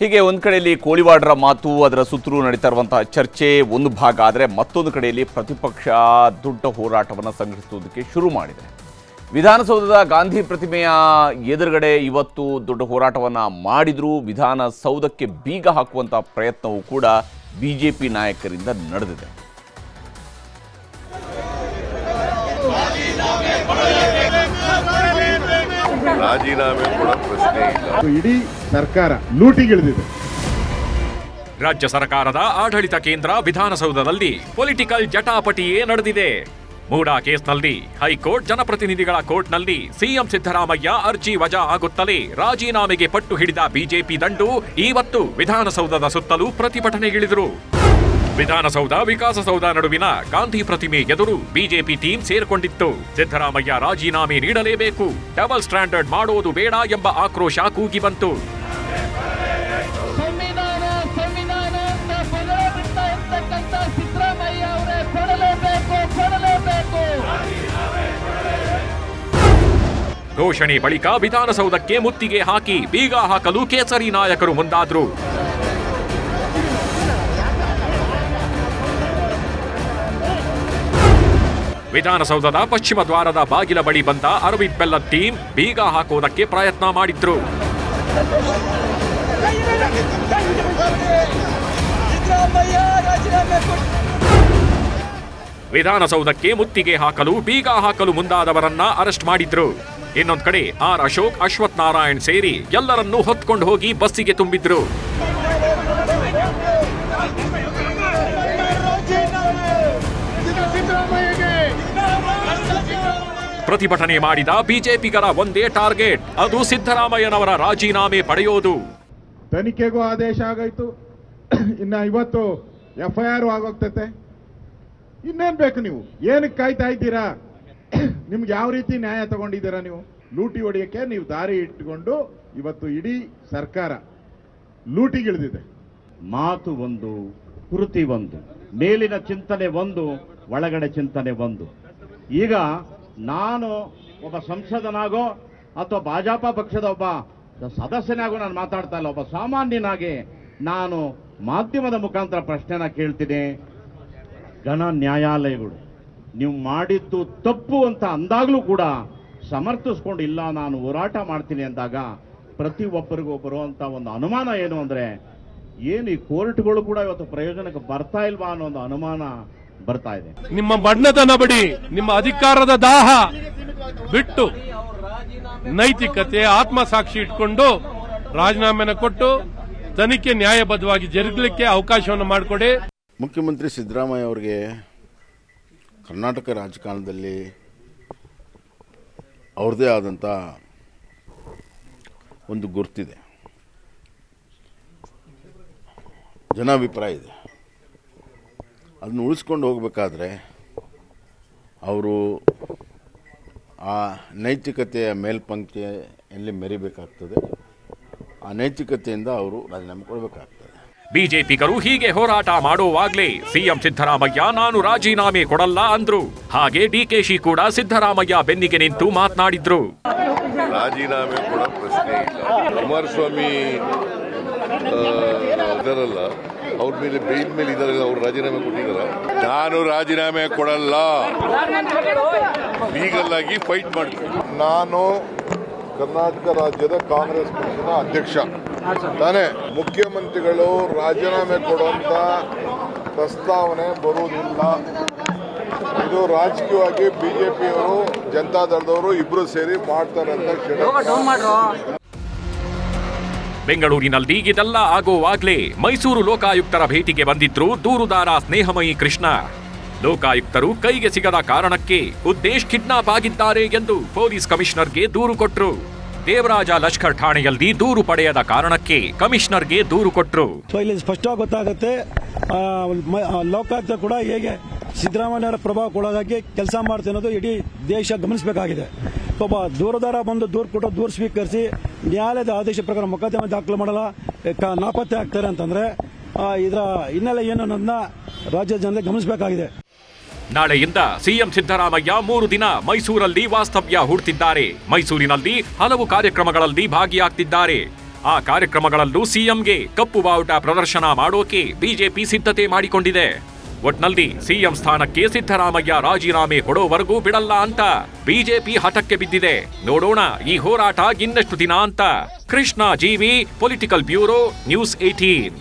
ಹೀಗೆ ಒಂದು ಕಡೆಯಲ್ಲಿ ಕೋಳಿವಾಡರ ಮಾತು, ಅದರ ಸುತ್ತಲೂ ನಡೀತಾ ಇರುವಂತಹ ಚರ್ಚೆ ಒಂದು ಭಾಗ. ಆದರೆ ಮತ್ತೊಂದು ಕಡೆಯಲ್ಲಿ ಪ್ರತಿಪಕ್ಷ ದೊಡ್ಡ ಹೋರಾಟವನ್ನು ಸಂಘಟಿಸುವುದಕ್ಕೆ ಶುರು ಮಾಡಿದೆ. ವಿಧಾನಸೌಧದ ಗಾಂಧಿ ಪ್ರತಿಮೆಯ ಎದುರುಗಡೆ ಇವತ್ತು ದೊಡ್ಡ ಹೋರಾಟವನ್ನು ಮಾಡಿದರೂ. ವಿಧಾನಸೌಧಕ್ಕೆ ಬೀಗ ಹಾಕುವಂಥ ಪ್ರಯತ್ನವೂ ಕೂಡ ಬಿಜೆಪಿ ನಾಯಕರಿಂದ ನಡೆದಿದೆ. ರಾಜೀನಾಮೆ ಕೊಡೋ ಇಡೀ ಸರ್ಕಾರ ಲೂಟಿಗಿಳಿದಿದೆ. ರಾಜ್ಯ ಸರ್ಕಾರದ ಆಡಳಿತ ಕೇಂದ್ರ ವಿಧಾನಸೌಧದಲ್ಲಿ ಪೊಲಿಟಿಕಲ್ ಜಟಾಪಟಿಯೇ ನಡೆದಿದೆ. ಮೂಡಾ ಕೇಸ್ನಲ್ಲಿ ಹೈಕೋರ್ಟ್ ಜನಪ್ರತಿನಿಧಿಗಳ ಕೋರ್ಟ್ನಲ್ಲಿ ಸಿಎಂ ಸಿದ್ದರಾಮಯ್ಯ ಅರ್ಜಿ ವಜಾ ಆಗುತ್ತಲೇ ರಾಜೀನಾಮೆಗೆ ಪಟ್ಟು ಹಿಡಿದ ಬಿಜೆಪಿ ದಂಡು ಇವತ್ತು ವಿಧಾನಸೌಧದ ಸುತ್ತಲೂ ಪ್ರತಿಭಟನೆಗಿಳಿದರು. ವಿಧಾನಸೌಧ ವಿಕಾಸಸೌಧ ನಡುವಿನ ಗಾಂಧಿ ಪ್ರತಿಮೆ ಎದುರು ಬಿಜೆಪಿ ಟೀಮ್ ಸೇರ್ಕೊಂಡಿತ್ತು. ಸಿದ್ದರಾಮಯ್ಯ ರಾಜೀನಾಮೆ ನೀಡಲೇಬೇಕು. ಡಬಲ್ ಸ್ಟ್ಯಾಂಡರ್ಡ್ ಮಾಡೋದು ಬೇಡ ಎಂಬ ಆಕ್ರೋಶ ಕೂಗಿ ಬಂತು. ಘೋಷಣೆ ಬಳಿಕ ವಿಧಾನಸೌಧಕ್ಕೆ ಮುತ್ತಿಗೆ ಹಾಕಿ ಬೀಗ ಹಾಕಲು ಕೇಸರಿ ನಾಯಕರು ಮುಂದಾದ್ರು. ವಿಧಾನಸೌಧದ ಪಶ್ಚಿಮ ದ್ವಾರದ ಬಾಗಿಲ ಬಳಿ ಬಂದ ಅರವಿಂದ್ ಬೆಲ್ಲ ಟೀಮ್ ಬೀಗ ಹಾಕುವುದಕ್ಕೆ ಪ್ರಯತ್ನ ಮಾಡಿದ್ರು. ವಿಧಾನಸೌಧಕ್ಕೆ ಮುತ್ತಿಗೆ ಹಾಕಲು, ಬೀಗ ಹಾಕಲು ಮುಂದಾದವರನ್ನ ಅರೆಸ್ಟ್ ಮಾಡಿದ್ರು. ಇನ್ನೊಂದ್ ಕಡೆ ಆರ್ ಅಶೋಕ್ ಅಶ್ವಥ್ ನಾರಾಯಣ್ ಸೇರಿ ಎಲ್ಲರನ್ನೂ ಹೊತ್ಕೊಂಡು ಹೋಗಿ ಬಸ್ಸಿಗೆ ತುಂಬಿದ್ರು. ಪ್ರತಿಭಟನೆ ಮಾಡಿದ ಬಿಜೆಪಿಗರ ಒಂದೇ ಟಾರ್ಗೆಟ್ ಅದು ಸಿದ್ದರಾಮಯ್ಯನವರ ರಾಜೀನಾಮೆ ಪಡೆಯೋದು. ತನಿಖೆಗೂ ಆದೇಶ ಆಗೋಯ್ತು. ಇನ್ನ ಇವತ್ತು ಎಫ್ಐಆರ್ ಐ ಆರ್ ಆಗೋಗ್ತತೆ. ಇನ್ನೇನ್ ಬೇಕು ನೀವು? ಏನಕ್ಕೆ ಕಾಯ್ತಾ ಇದ್ದೀರಾ? ನಿಮ್ಗೆ ಯಾವ ರೀತಿ ನ್ಯಾಯ ತಗೊಂಡಿದ್ದೀರಾ ನೀವು? ಲೂಟಿ ಹೊಡೆಯಕ್ಕೆ ನೀವು ದಾರಿ ಇಟ್ಕೊಂಡು ಇವತ್ತು ಇಡೀ ಸರ್ಕಾರ ಲೂಟಿಗಿಳಿದಿದೆ. ಮಾತು ಒಂದು ಕೃತಿ ಒಂದು ಮೇಲಿನ ಚಿಂತನೆ ಒಂದು ಒಳಗಡೆ ಚಿಂತನೆ ಒಂದು. ಈಗ ನಾನು ಒಬ್ಬ ಸಂಸದನಾಗೋ ಅಥವಾ ಭಾಜಪ ಪಕ್ಷದ ಒಬ್ಬ ಸದಸ್ಯನಾಗೋ ನಾನು ಮಾತಾಡ್ತಾ ಇಲ್ಲ. ಒಬ್ಬ ಸಾಮಾನ್ಯನಾಗಿ ನಾನು ಮಾಧ್ಯಮದ ಮುಖಾಂತರ ಪ್ರಶ್ನೆನ ಕೇಳ್ತೀನಿ ಘನ ನ್ಯಾಯಾಲಯಗಳು, ನೀವು ಮಾಡಿದ್ದು ತಪ್ಪು ಅಂತ ಅಂದಾಗಲೂ ಕೂಡ ಸಮರ್ಥಿಸ್ಕೊಂಡು ಇಲ್ಲ, ನಾನು ಹೋರಾಟ ಮಾಡ್ತೀನಿ ಅಂದಾಗ ಪ್ರತಿ ಒಬ್ಬರಿಗೂ ಅಂತ ಒಂದು ಅನುಮಾನ ಏನು ಅಂದ್ರೆ, ಏನು ಈ ಕೋರ್ಟ್ಗಳು ಕೂಡ ಇವತ್ತು ಪ್ರಯೋಜನಕ್ಕೆ ಬರ್ತಾ ಇಲ್ವಾ ಅನ್ನೋ ಒಂದು ಅನುಮಾನ ಬರ್ತಾ ಇದೆ. ನಿಮ್ಮ ಬಣ್ಣತನ ಬಡಿ ನಿಮ್ಮ ಅಧಿಕಾರದ ದಾಹ ಬಿಟ್ಟು ನೈತಿಕತೆ ಆತ್ಮಸಾಕ್ಷಿ ಇಟ್ಕೊಂಡು ರಾಜೀನಾಮೆನ ಕೊಟ್ಟು ತನಿಖೆ ನ್ಯಾಯಬದ್ಧವಾಗಿ ಜರುಗಲಿಕ್ಕೆ ಅವಕಾಶವನ್ನು ಮಾಡಿಕೊಡಿ. ಮುಖ್ಯಮಂತ್ರಿ ಸಿದ್ದರಾಮಯ್ಯ ಅವರಿಗೆ ಕರ್ನಾಟಕ ರಾಜಕಾರಣದಲ್ಲಿ ಅವ್ರದ್ದೇ ಆದಂಥ ಒಂದು ಗುರ್ತಿದೆ. ಜನಾಭಿಪ್ರಾಯ ಇದೆ. ಅದನ್ನು ಉಳಿಸ್ಕೊಂಡು ಹೋಗಬೇಕಾದ್ರೆ ಅವರು ಆ ನೈತಿಕತೆಯ ಮೇಲ್ಪಂಕ್ತಿಯಲ್ಲಿ ಮೆರಿಬೇಕಾಗ್ತದೆ ಆ ನೈತಿಕತೆಯಿಂದ ಅವರು ರಾಜೀನಾಮೆ ಕೊಡಬೇಕಾಗ್ತದೆ. ಬಿಜೆಪಿಗರು ಹೀಗೆ ಹೋರಾಟ ಮಾಡುವಾಗ್ಲೇ ಸಿಎಂ ಸಿದ್ದರಾಮಯ್ಯ ನಾನು ರಾಜೀನಾಮೆ ಕೊಡಲ್ಲ ಅಂದ್ರು. ಹಾಗೆ ಡಿಕೆಶಿ ಕೂಡ ಸಿದ್ದರಾಮಯ್ಯ ಬೆನ್ನಿಗೆ ನಿಂತು ಮಾತನಾಡಿದ್ರು. ರಾಜೀನಾಮೆ ಕೊಡೋ ಪ್ರಶ್ನೆ ಇಲ್ಲ. ಕುಮಾರಸ್ವಾಮಿ ಅವ್ರ ಮೇಲೆ ಬೇಲ್ ಮೇಲೆ ಇದ್ದಾರೆ, ಅವ್ರು ರಾಜೀನಾಮೆ ಕೊಟ್ಟಿದ್ದಾರೆ. ನಾನು ರಾಜೀನಾಮೆ ಕೊಡಲ್ಲ. ಲೀಗಲ್ ಆಗಿ ಫೈಟ್ ಮಾಡ್ತೀನಿ. ನಾನು ಕರ್ನಾಟಕ ರಾಜ್ಯದ ಕಾಂಗ್ರೆಸ್ ಪಕ್ಷದ ಅಧ್ಯಕ್ಷ. ತಾನೇ ಮುಖ್ಯಮಂತ್ರಿಗಳು ರಾಜೀನಾಮೆ ಕೊಡುವಂತ ಪ್ರಸ್ತಾವನೆ ಬರುವುದಿಲ್ಲ. ಇದು ರಾಜಕೀಯವಾಗಿ ಬಿಜೆಪಿಯವರು ಜನತಾದಳದವರು ಇಬ್ರು ಸೇರಿ ಮಾಡ್ತಾರೆ ಅಂತ. ಬೆಂಗಳೂರಿನಲ್ಲಿ ಇದೆಲ್ಲ ಆಗೋವಾಗ್ಲೇ ಮೈಸೂರು ಲೋಕಾಯುಕ್ತರ ಭೇಟಿಗೆ ಬಂದಿದ್ರು ದೂರುದಾರ ಸ್ನೇಹಮಯಿ ಕೃಷ್ಣ. ಲೋಕಾಯುಕ್ತರು ಕೈಗೆ ಸಿಗದ ಕಾರಣಕ್ಕೆ ಉದ್ದೇಶ್ ಕಿಡ್ನಾಪ್ ಆಗಿದ್ದಾರೆ ಎಂದು ಪೊಲೀಸ್ ಕಮಿಷನರ್ಗೆ ದೂರು ಕೊಟ್ರು. ದೇವರಾಜ ಲಷ್ಕರ್ ಠಾಣೆಯಲ್ಲಿ ದೂರು ಪಡೆಯದ ಕಾರಣಕ್ಕೆ ಕಮಿಷನರ್ಗೆ ದೂರು ಕೊಟ್ರು. ಇಲ್ಲಿ ಸ್ಪಷ್ಟ ಗೊತ್ತಾಗುತ್ತೆ ಲೋಕಾಯುಕ್ತ ಕೂಡ ಹೇಗೆ ಸಿದ್ದರಾಮಯ್ಯರ ಪ್ರಭಾವಕ್ಕೊಳಗಾಗಿ ಕೆಲಸ ಮಾಡ್ತಾ ಇಡೀ ದೇಶ ಗಮನಿಸಬೇಕಾಗಿದೆ. ಒಬ್ಬ ದೂರದಾರ ಬಂದು ದೂರ ಕೊಟ್ಟು ದೂರು ಸ್ವೀಕರಿಸಿ ನ್ಯಾಯಾಲಯದ ಆದೇಶ ಪ್ರಕಾರ ಮೊಕದ್ದಮೆ ದಾಖಲು ಮಾಡಲ್ಲ ನಾಪತ್ತೆ ಆಗ್ತಾರೆ ಅಂತಂದ್ರೆ ಇದರ ಹಿನ್ನೆಲೆ ಏನು ಅನ್ನೋದನ್ನ ರಾಜ್ಯ ಜನತೆ ಗಮನಿಸಬೇಕಾಗಿದೆ. ನಾಳೆಯಿಂದ ಸಿಎಂ ಸಿದ್ದರಾಮಯ್ಯ ಮೂರು ದಿನ ಮೈಸೂರಲ್ಲಿ ವಾಸ್ತವ್ಯ ಹೂಡ್ತಿದ್ದಾರೆ. ಮೈಸೂರಿನಲ್ಲಿ ಹಲವು ಕಾರ್ಯಕ್ರಮಗಳಲ್ಲಿ ಭಾಗಿಯಾಗ್ತಿದ್ದಾರೆ. ಆ ಕಾರ್ಯಕ್ರಮಗಳಲ್ಲೂ ಸಿಎಂಗೆ ಕಪ್ಪು ಬಾವುಟ ಪ್ರದರ್ಶನ ಮಾಡೋಕೆ ಬಿಜೆಪಿ ಸಿದ್ಧತೆ ಮಾಡಿಕೊಂಡಿದೆ. ಒಟ್ನಲ್ಲಿ ಸಿಎಂ ಸ್ಥಾನಕ್ಕೆ ಸಿದ್ದರಾಮಯ್ಯ ರಾಜೀನಾಮೆ ಕೊಡೋವರೆಗೂ ಬಿಡಲ್ಲ ಅಂತ ಬಿಜೆಪಿ ಹಠಕ್ಕೆ ಬಿದ್ದಿದೆ. ನೋಡೋಣ, ಈ ಹೋರಾಟ ಇನ್ನಷ್ಟು ದಿನ ಅಂತ. ಕೃಷ್ಣ ಜೀವಿ ಪೊಲಿಟಿಕಲ್ ಬ್ಯೂರೋ ನ್ಯೂಸ್ ಏಟೀನ್